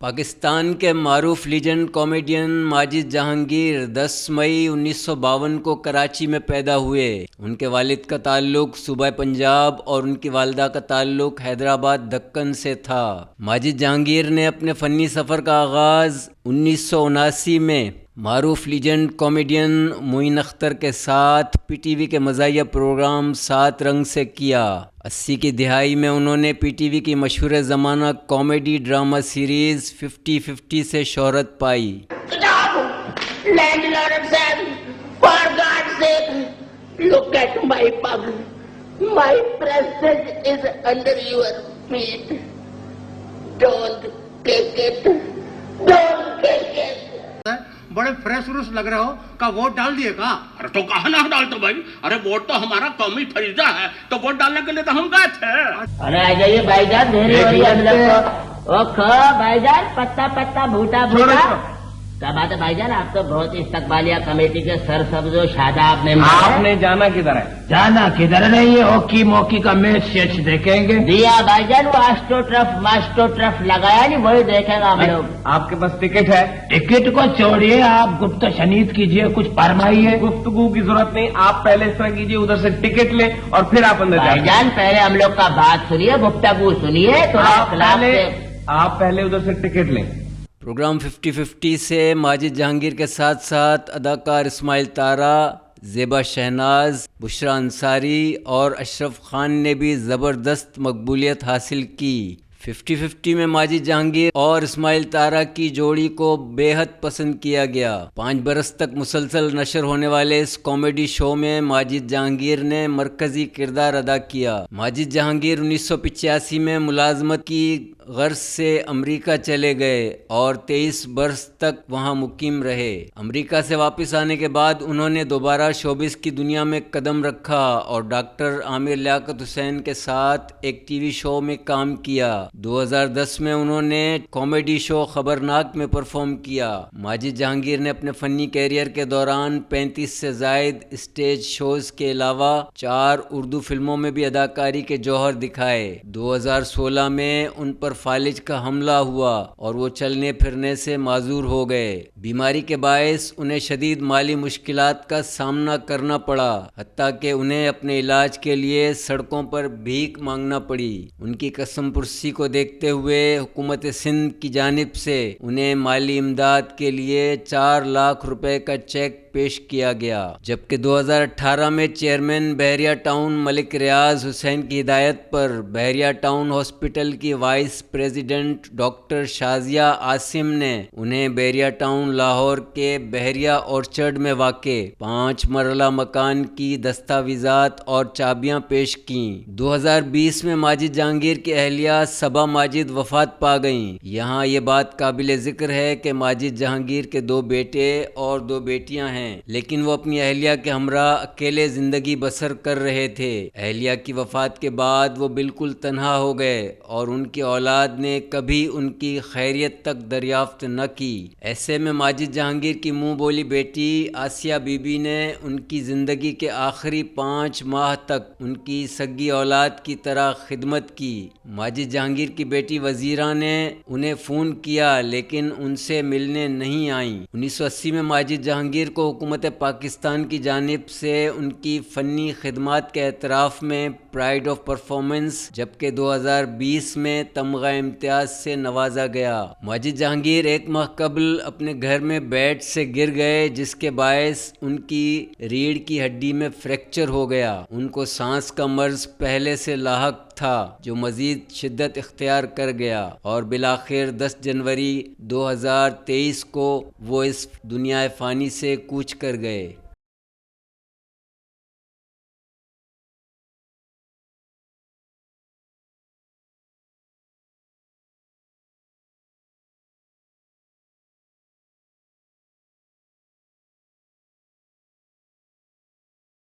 पाकिस्तान के मरूफ legend comedian Majid Jahangir 10 मई उन्नीस सौ बावन को कराची में पैदा हुए। उनके वालिद का ताल्लुक सूबह पंजाब और उनकी वालदा का ताल्लुक हैदराबाद दक्कन से था। माजिद जहांगीर ने अपने फ़नी सफ़र का आगाज़ उन्नीस सौ उनासी में मारूफ लीजेंड कॉमेडियन मोइन अख्तर के साथ पीटीवी के मजाया प्रोग्राम सात रंग से किया। अस्सी की दिहाई में उन्होंने पीटीवी की मशहूर ज़माना comedy drama series fifty fifty से शोहरत पाई। बड़े फ्रेश व्रेश लग रहे हो का वोट डाल दिए का? अरे तो कहा ना डालते भाई? अरे वोट तो हमारा कौमी फरीदा है तो वोट डालने के लिए तो हम गए थे। अरे आ जाइए भाईजान देरी हो रही है भाईजान पत्ता पत्ता भूटा भूटा क्या बात है भाईजान आप तो बहुत इस्तकबालिया कमेटी के सर सब्जो शादाब ने आपने आपने जाना किधर है? जाना किधर नहीं है ओकी मोकी का मैच शेच देखेंगे। दिया भाईजान वो एस्ट्रोट्रफ मास्टोट्रफ लगाया नहीं वही देखेगा हम लोग। आपके पास टिकट है? टिकट को छोड़िए आप गुप्त शनीत कीजिए कुछ फरमाइए। गुफ्तगू की ज़रूरत नहीं आप पहले इस तरह कीजिए उधर से टिकट ले और फिर आप अंदर भाईजान पहले हम लोग का बात सुनिए गुप्तगु सुनिए तो आप खिलाफ आप पहले उधर से टिकट लें। प्रोग्राम 50-50 से माजिद जहांगीर के साथ साथ अदाकार इस्माइल तारा, जेबा शहनाज, बुशरा अंसारी और अशरफ खान ने भी ज़बरदस्त मकबूलियत हासिल की। 50-50 में माजिद जहांगीर और इस्माइल तारा की जोड़ी को बेहद पसंद किया गया। पाँच बरस तक मुसलसल नशर होने वाले इस कॉमेडी शो में माजिद जहांगीर ने मरकजी किरदार अदा किया। माजिद जहांगीर उन्नीस में मुलाजमत की गर्ज से अमेरिका चले गए और 23 बरस तक वहाँ मुकीम रहे। अमेरिका से वापस आने के बाद उन्होंने दोबारा शोबिस की दुनिया में कदम रखा और डॉक्टर आमिर लियाकत हुसैन के साथ एक टीवी शो में काम किया। 2010 में उन्होंने कॉमेडी शो खबरनाक में परफॉर्म किया। माजिद जहांगीर ने अपने फनी कैरियर के दौरान 35 से जायद स्टेज शोज़ के अलावा चार उर्दू फ़िल्मों में भी अदाकारी के जौहर दिखाए। 2016 में उन पर फालिज का हमला हुआ और वो चलने फिरने से माजूर हो गए। बीमारी के बायस उन्हें शदीद माली मुश्किलात का सामना करना पड़ा हती कि उन्हें अपने इलाज के लिए सड़कों पर भीख मांगना पड़ी। उनकी कसम पुरसी को देखते हुए हुकूमत सिंध की जानब से उन्हें माली इमदाद के लिए चार लाख रुपए का चेक पेश किया गया, जबकि 2018 में चेयरमैन बहरिया टाउन मलिक रियाज हुसैन की हिदायत पर बहरिया टाउन हॉस्पिटल की vice president doctor Shazia Asim ने उन्हें बहरिया टाउन लाहौर के बहरिया ऑर्चर्ड में वाक़, पाँच मरला मकान की दस्तावेजात और चाबियाँ पेश की। 2020 में माजिद जहांगीर की अहलिया सबा माजिद वफात पा गईं। यहाँ ये बात काबिल ज़िक्र है कि माजिद जहांगीर के दो बेटे और दो बेटियाँ हैं। हैं। लेकिन वो अपनी अहलिया के हमरा अकेले ज़िंदगी बसर कर रहे थे। अहलिया की वफात के बाद वो बिल्कुल तनहा हो गए और उनकी औलाद ने कभी उनकी खैरियत तक दरियाफ्त न की। ऐसे में माजिद जहांगीर की मुँह बोली बेटी आसिया बीबी ने उनकी ज़िंदगी के आखिरी पाँच माह तक उनकी सगी औलाद की तरह खिदमत की। माजिद जहांगीर की बेटी वजीरा ने उन्हें फ़ोन किया, लेकिन उनसे मिलने नहीं आई। 1980 में माजिद जहांगीर को हुकूमत पाकिस्तान की जानब से उनकी फ़नी खदमात के अतराफ़ में प्राइड ऑफ़ परफॉर्मेंस, जबकि 2020 में तमगा इम्तियाज़ से नवाजा गया। माजिद जहांगीर एक माह कबल अपने घर में बेड से गिर गए, जिसके बायस उनकी रीढ़ की हड्डी में फ्रैक्चर हो गया। उनको सांस का मर्ज पहले से लाक था, जो मजीद शिद्दत इख्तियार कर गया और बिलाखिर 10 जनवरी 2023 को वो इस दुनिया फ़ानी से कूच कर गए।